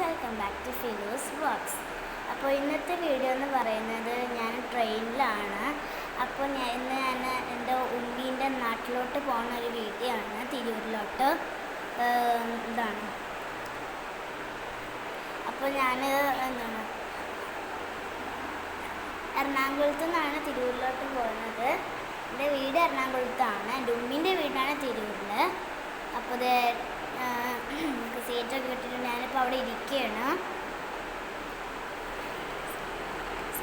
Welcome back to ഫിലൂസ് works അപ്പോൾ ഇന്നത്തെ വീഡിയോ എന്ന് പറയുന്നത് ഞാൻ ട്രെയിനിലാണ് അപ്പോൾ ഞാൻ ഇന്ന് ഞാൻ എന്റെ ഉമ്മീന്റെ നാട്ടിലോട്ട് പോകുന്ന ഒരു വീഡിയോ ആണ്. തിരൂരിലോട്ട്. ഇതാണ്. അപ്പോൾ ഞാൻ എന്താണ്? എറണാകുളത്തു നിന്നാണ് തിരൂരിലോട്ട് പോകുന്നത്. എന്റെ വീട് എറണാകുളത്താണ്. എന്റെ ഉമ്മീന്റെ വീടാണ് തിരൂരിൽ അപ്പോൾ സീറ്റൊക്കെ കിട്ടിയിട്ട് ഞാനിപ്പോൾ അവിടെ ഇരിക്കുകയാണ്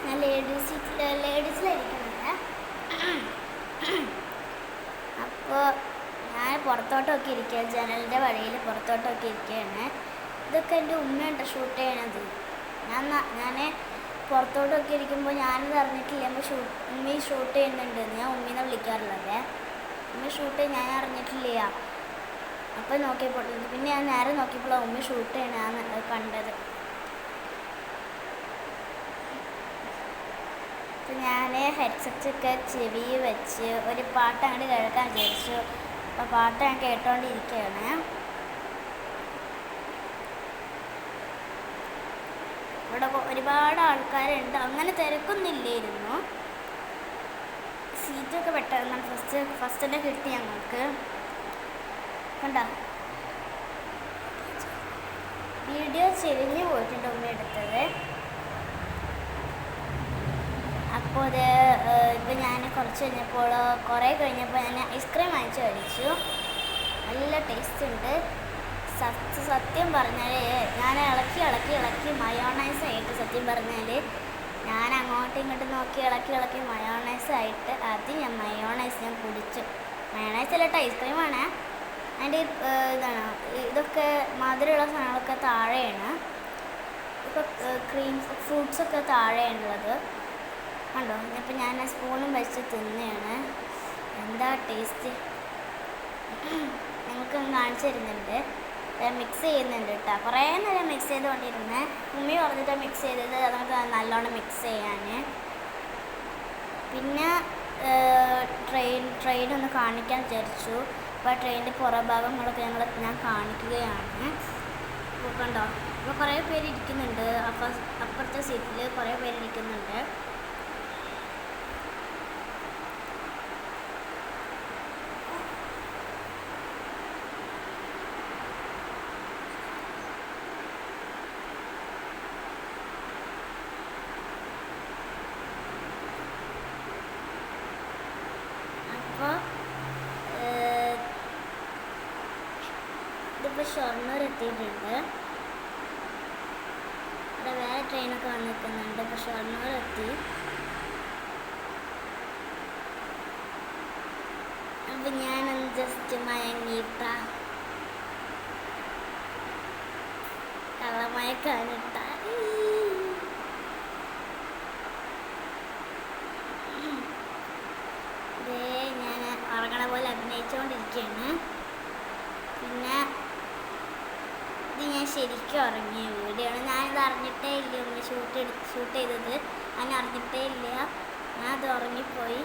ഞാൻ ലേഡീസ് സീറ്റിൽ ലേഡീസിലിരിക്കുന്നത് അപ്പോൾ ഞാൻ പുറത്തോട്ടൊക്കെ ഇരിക്കുക ജനലിന്റെ വഴിയിൽ പുറത്തോട്ടൊക്കെ ഇരിക്കുകയാണ്. ഇതൊക്കെ എന്റെ ഉമ്മയുണ്ട് ഷൂട്ട് ചെയ്യണത്. ഞാൻ ഞാൻ പുറത്തോട്ടൊക്കെ ഇരിക്കുമ്പോൾ ഞാനിത് അറിഞ്ഞിട്ടില്ല. അമ്മ ഷൂ ഉമ്മി ഷൂട്ട് ചെയ്യുന്നുണ്ട് ഞാൻ ഉമ്മീനെ വിളിക്കാറുള്ളത്. ഉമ്മി ഷൂട്ട് ഞാൻ അറിഞ്ഞിട്ടില്ല. അപ്പം നോക്കിയപ്പോൾ പിന്നെ ഞാൻ നേരെ നോക്കിയപ്പോൾ ഉമ്മി ഷൂട്ട് ചെയ്യണ കണ്ടത്. അപ്പം ഞാൻ ഹെഡ്സെറ്റൊക്കെ ചെവി വെച്ച് ഒരു പാട്ട് അങ്ങോട്ട് കേൾക്കാൻ വിചാരിച്ചു. അപ്പോൾ പാട്ട് ഞാൻ കേട്ടോണ്ടിരിക്കുകയാണ് ഇവിടെ ഒരുപാട് ആൾക്കാരുണ്ട്. അങ്ങനെ തിരക്കൊന്നുമില്ലായിരുന്നു. സീറ്റൊക്കെ പെട്ടെന്ന് ഫസ്റ്റ് ഫസ്റ്റ് തന്നെ കിട്ടി ഞങ്ങൾക്ക്. കണ്ട? വീഡിയോ ചെരിഞ്ഞു പോയിട്ടുണ്ട് ഉമ്മ എടുത്തത്. അപ്പോൾ അത് ഇപ്പം ഞാൻ കുറച്ച് കഴിഞ്ഞപ്പോൾ കുറേ കഴിഞ്ഞപ്പോൾ ഞാൻ ഐസ്ക്രീം വാങ്ങിച്ച് കഴിച്ചു നല്ല ടേസ്റ്റ് ഉണ്ട്. സത്യ സത്യം പറഞ്ഞാൽ ഞാൻ ഇളക്കി ഇളക്കി ഇളക്കി മയോണൈസ് ആയിട്ട് സത്യം പറഞ്ഞാൽ ഞാൻ അങ്ങോട്ടും ഇങ്ങോട്ടും നോക്കി ഇളക്കി ഇളക്കി മയോണൈസ് ആയിട്ട് ആദ്യം ഞാൻ മയോണൈസ് ഞാൻ കുടിച്ചു. മയോണൈസ് അല്ലട്ടോ ഐസ്ക്രീമാണ് അതിന്റെ ഇതാണ്. ഇതൊക്കെ മധുരമുള്ള സാധനങ്ങളൊക്കെ താഴെയാണ്. ഇപ്പോൾ ക്രീം ഫ്രൂട്ട്സൊക്കെ താഴെയാണുള്ളത്. കണ്ടോ? ഇപ്പം ഞാൻ സ്പൂണും വെച്ച് തിന്നെയാണ് എന്താ ടേസ്റ്റ് നിങ്ങൾക്ക് കാണിച്ചു തരുന്നുണ്ട്. മിക്സ് ചെയ്യുന്നുണ്ട് കേട്ടോ. കുറേ നേരം മിക്സ് ചെയ്തുകൊണ്ടിരുന്ന്. ഉമ്മി പറഞ്ഞിട്ട് മിക്സ് ചെയ്തത്. നമുക്ക് നല്ലോണം മിക്സ് ചെയ്യാൻ പിന്നെ ട്രെയിൻ ട്രെയിൻ ഒന്ന് കാണിക്കാൻ വിചാരിച്ചു. അപ്പോൾ ആ ട്രെയിനിന്റെ പുറഭാഗങ്ങളൊക്കെ ഞങ്ങൾ ഞാൻ കാണിക്കുകയാണ്. അപ്പോൾ കണ്ടോ? അപ്പോൾ കുറേ പേര് ഇരിക്കുന്നുണ്ട്. അപ്പം അപ്പുറത്തെ സീറ്റിൽ കുറേ പേര് ഇരിക്കുന്നുണ്ട് അപ്പോൾ ഇതിപ്പോൾ ഷൊർണൂർ എത്തിയിട്ടുണ്ട് അവിടെ വേറെ ട്രെയിനൊക്കെ വന്ന് നിൽക്കുന്നുണ്ട് ഇപ്പോൾ ഷൊർണൂർ എത്തി അപ്പം ഞാനൊന്ന് ജസ്റ്റ് മയങ്ങിയിട്ട. കള്ളമയക്കാനിട്ട. ഞാൻ ഉറങ്ങണ പോലെ അഭിനയിച്ചുകൊണ്ടിരിക്കുകയാണ് പിന്നെ ഇത് ഞാൻ ശരിക്കും ഉറങ്ങിയ വീഡിയോ ആണ് ഞാനിത് അറിഞ്ഞിട്ടേ ഇല്ല. ഒന്ന് ഷൂട്ട് എടുത്ത് ഷൂട്ട് ചെയ്തത്. ഞാൻ അറിഞ്ഞിട്ടേ ഇല്ല. ഞാൻ അത് ഉറങ്ങിപ്പോയി.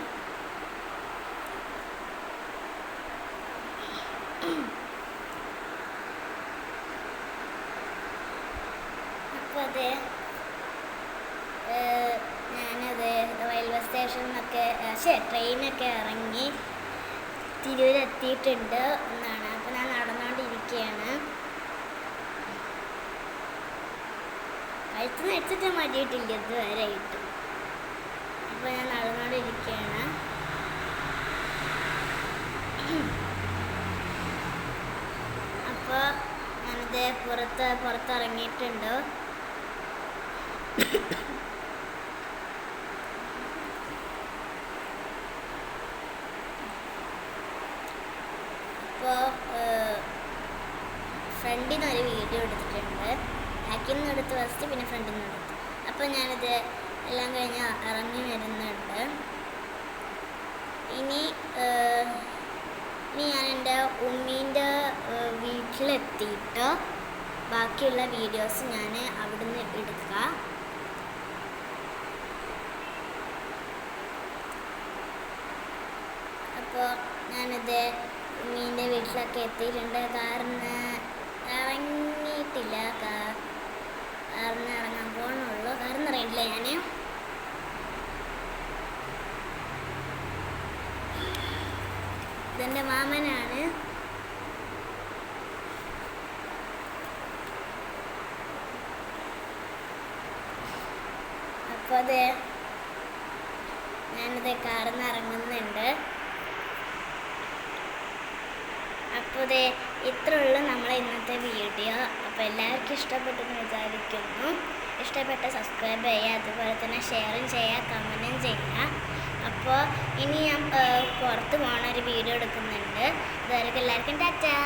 അപ്പോൾ അതെ ഞാനത് റെയിൽവേ സ്റ്റേഷനിൽ നിന്നൊക്കെ ശേ ട്രെയിനൊക്കെ ഇറങ്ങി തിരൂരെത്തിയിട്ടുണ്ട് എന്നാണ്. അപ്പോൾ ഞാൻ നടന്നുകൊണ്ടിരിക്കുകയാണ് കഴുത്ത് വെച്ചിട്ട് മതിയിട്ടില്ല ഇതുവരെ കിട്ടും അപ്പോൾ ഞാൻ നടന്നുകൊണ്ടിരിക്കുകയാണ് അപ്പോൾ ഞാനിത് പുറത്ത് പുറത്തിറങ്ങിയിട്ടുണ്ട്. അപ്പോൾ ഫ്രണ്ടിൽ നിന്ന് ഒരു വീഡിയോ എടുത്തിട്ടുണ്ട്. ബാക്കിൽ നിന്ന് എടുത്ത് ഫസ്റ്റ് പിന്നെ ഫ്രണ്ടിൽ നിന്ന് എടുത്തു. അപ്പോൾ ഞാനിത് എല്ലാം കഴിഞ്ഞ് ഇറങ്ങി വരുന്നുണ്ട്. ഇനി ഇനി ഞാൻ എന്റെ ഉമ്മീന്റെ വീട്ടിലെത്തിയിട്ട് ബാക്കിയുള്ള വീഡിയോസ് ഞാൻ അവിടുന്ന് എടുക്കുക. അപ്പോൾ ഞാനിത് ഉമ്മീന്റെ വീട്ടിലൊക്കെ എത്തിയിട്ടുണ്ട്. കാരണം ഇറങ്ങിയിട്ടില്ല. കാ- കറന്ന് ഇറങ്ങാൻ പോകണുള്ളൂ അറിയില്ല ഞാൻ ഇതെന്റെ മാമനാണ്. അപ്പോൾ അതെ ഞാനത് കാർന്ന് ഇറങ്ങുന്നുണ്ട്. അപ്പോൾ ഇതേ ഇത്രയുള്ള നമ്മളെ ഇന്നത്തെ വീഡിയോ. അപ്പോൾ എല്ലാവർക്കും ഇഷ്ടപ്പെട്ടെന്ന് വിചാരിക്കുന്നു. ഇഷ്ടപ്പെട്ട സബ്സ്ക്രൈബ് ചെയ്യുക അതുപോലെ തന്നെ ഷെയറും ചെയ്യുക കമന്റും ചെയ്യുക. അപ്പോൾ ഇനി ഞാൻ പുറത്ത് പോകണ ഒരു വീഡിയോ എടുക്കുന്നുണ്ട്. ഇതുവരെ എല്ലാവർക്കും ടാറ്റാ.